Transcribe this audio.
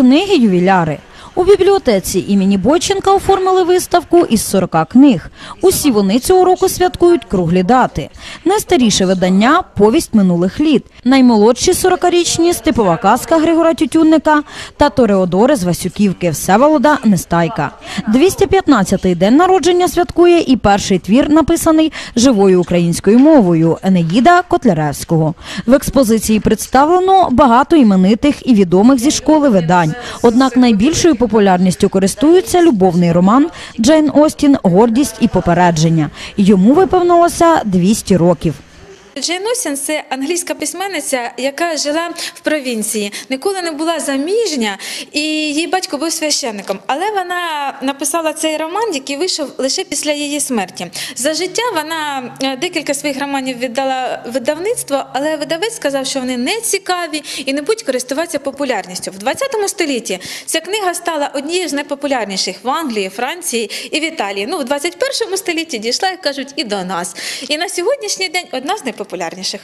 Книги ювіляри. У бібліотеці імені Бойченка оформили виставку із 40 книг. Усі вони цього року святкують круглі дати. Найстаріше видання повість минулих літ. Наймолодші 40-річні Степова казка Григора Тютюнника та Тореодори з Васюківки Всеволода Нестайка. 215-й день народження святкує і перший твір, написаний живою українською мовою Енеїда Котляревського. В експозиції представлено багато іменитих і відомих зі школи видань. Однак найбільшою популярністю користується любовний роман Джейн Остін Гордість і попередження. Йому виповнилося 200 років. Джейн Остін – це англійська письменниця, яка жила в провінції, ніколи не була заміжня, і її батько був священником. Але вона написала цей роман, який вийшов лише після її смерті. За життя вона е, декілька своїх романів віддала видавництво, але видавець сказав, що вони не цікаві і не будуть користуватися популярністю. В 20 столітті ця книга стала однією з найпопулярніших в Англії, Франції і в Італії. Ну, в 21 столітті дійшла, як кажуть, і до нас. І на сьогоднішній день одна з найпопулярніших.